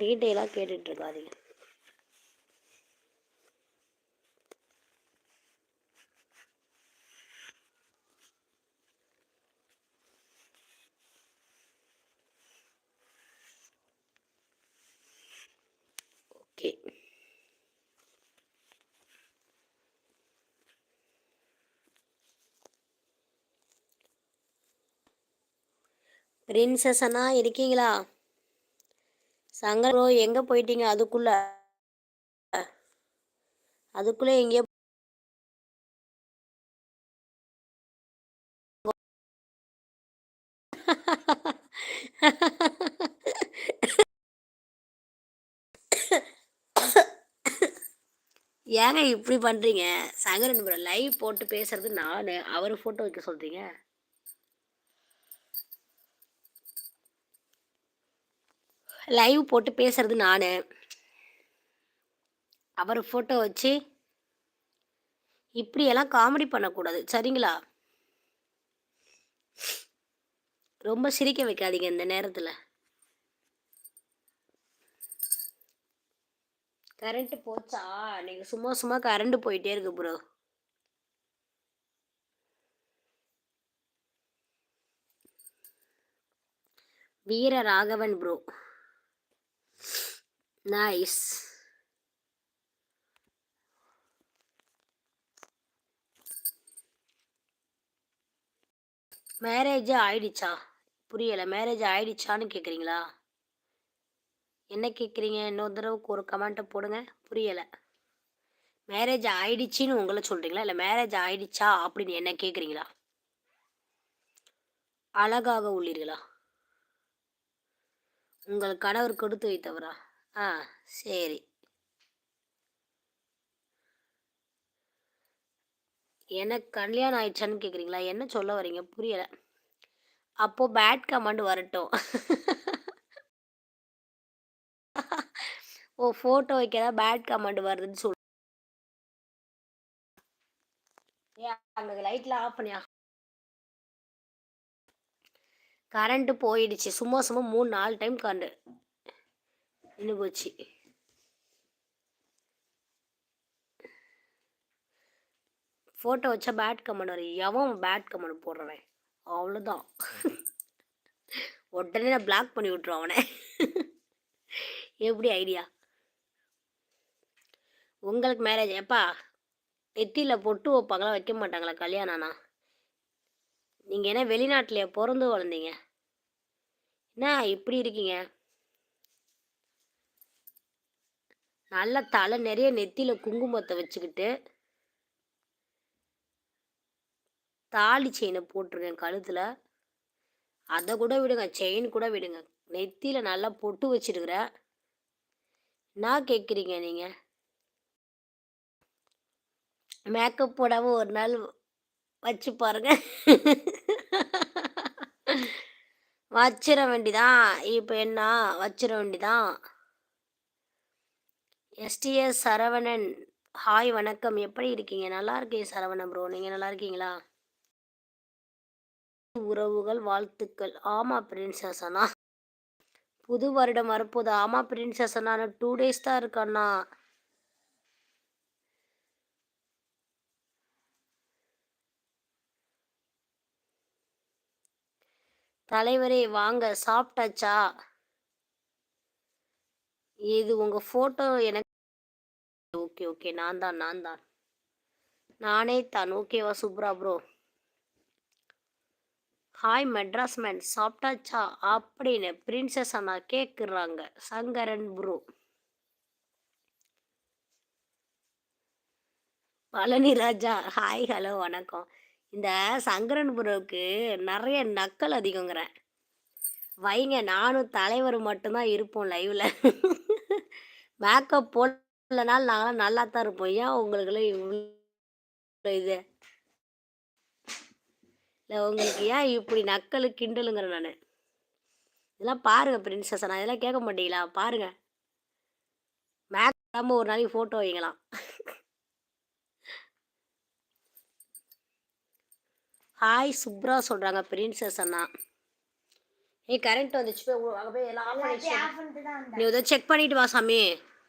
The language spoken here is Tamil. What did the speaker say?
டீட்டெயிலாக கேட்டுட்ருக்காதீங்க. ஓகே. பிரின்சஸ் இருக்கீங்களா? சங்கர் ப்ரோ எங்கே போயிட்டீங்க? அதுக்குள்ள. அதுக்குள்ளே எங்கேயோ ஏங்க இப்படி பண்ணுறீங்க சங்கரன் ப்ரோ லைவ் போட்டு பேசுறது நான். அவர் ஃபோட்டோ வைக்க சொல்கிறீங்க லைவ் போட்டு பேசுறது நான். அவர் ஃபோட்டோ வச்சு இப்படியெல்லாம் காமெடி பண்ணக்கூடாது சரிங்களா? ரொம்ப சிரிக்க வைக்காதீங்க இந்த நேரத்தில். கரண்ட்டு போச்சா? நீங்கள் சும்மா சும்மா கரண்ட் போயிட்டே இருக்கு ப்ரோ வீர ராகவன் ப்ரோ நைஸ் மேரேஜ் ஆயிடுச்சா? புரியலை. மேரேஜ் ஆயிடுச்சான்னு கேட்குறீங்களா என்ன கேட்குறீங்க இன்னொரு தடவைக்கு ஒரு கமெண்ட்டை போடுங்க. புரியலை. மேரேஜ் ஆயிடுச்சின்னு உங்களை சொல்கிறீங்களா இல்லை மேரேஜ் ஆயிடுச்சா அப்படின்னு என்ன கேட்குறீங்களா அழகாக உள்ளீர்களா? உங்கள் கணவர் கொடுத்து வைத்தவரா? ஆ சரி. எனக்கு கல்யாணம் ஆயிடுச்சான்னு கேட்குறீங்களா என்ன சொல்ல வரீங்க புரியலை. அப்போது பேட் கமெண்ட் வரட்டும். ஓ ஃபோட்டோ வைக்கிறதா பேட் கமெண்ட் வருதுன்னு சொல். அந்த லைட்லாம் ஆஃப் பண்ணியா? கரண்ட்டு போயிடுச்சு. சும்மா சும்மா மூணு நாலு டைம் கரண்டு நின்று போச்சு. ஃபோட்டோ வச்சா பேட் கமெண்ட் வரும். எவன் பேட் கமெண்ட் போடுறவன்? அவ்வளோதான் உடனே நான் பிளாக் பண்ணி விட்ருவோம் அவனை. எப்படி ஐடியா உங்களுக்கு மேரேஜ் எப்பா நெத்தியில் பொட்டு வைப்பாங்களா? வைக்க மாட்டாங்களா? கல்யாணம்னா? நீங்கள் என்ன வெளிநாட்டில் பிறந்து வளர்ந்தீங்க. என்ன இப்படி இருக்கீங்க? நல்ல தலை நிறைய நெத்தியில் குங்குமத்தை வச்சுக்கிட்டு தாலி செயினை போட்டிருக்கேன் கழுத்தில். அதை கூட விடுங்க செயின் கூட விடுங்க. நெத்தியில் நல்லா பொட்டு வச்சுருக்குறேன் என்ன கேட்குறீங்க நீங்கள் மேக்கப் போடாமல் ஒரு நாள் வச்சு பாருங்க. வச்சிட வேண்டிதான். இப்போ என்ன? வச்சிட வேண்டிதான். எஸ்டிஎஸ் சரவணன் ஹாய் வணக்கம். எப்படி இருக்கீங்க? நல்லா இருக்கேன் சரவணன் ப்ரோ நீங்கள் நல்லா இருக்கீங்களா? உறவுகள் வாழ்த்துக்கள். ஆமாம் பிரின்சஸ் அண்ணா. புது வருடம் வரப்போகுது. ஆமாம் பிரின்சஸ் அண்ணா. டூ டேஸ் தான் இருக்கண்ணா தலைவரே வாங்க. சாப்பிட்டாச்சா? இது உங்கள் ஃபோட்டோ எனக்கு ஓகே ஓகே. நான் தான் நான் தான். நானே தான். ஓகேவா சூப்பரா ப்ரோ ஹாய் மெட்ராஸ் மேன் சாப்பிட்டாச்சா? அப்படின்னு பிரின்சஸ் அண்ணா கேட்குறாங்க Sankaran bro Palani Raja. Hi hello வணக்கம். இந்த சங்கரன் ப்ரோவுக்கு நிறைய நக்கல் அதிகங்கிறேன் வைங்க நானும் தலைவர் மட்டும்தான் இருப்போம் லைவில் மேக்கப் போல் போடலனாலும் நாங்களாம் நல்லா தான் இருப்போம். ஏன் உங்களுக்குலாம் இவ்வளோ இது? இல்லை உங்களுக்கு ஏன் இப்படி நக்கலு கிண்டலுங்கிற நான்? இதெல்லாம் பாருங்கள் பிரின்சஸ் நான் இதெல்லாம் கேட்க மாட்டீங்களா? பாருங்கள் மேக் ஒரு நாளைக்கு ஃபோட்டோ வைங்களாம். ஹாய் சுப்ரா சொல்கிறாங்க பிரின்சஸ் அண்ணா. நீ கரண்ட் வந்துச்சு அங்க போய் எல்லாம் ஆஃப் பண்ணிட்டு நீ உதவி செக் பண்ணிட்டு வா சாமி.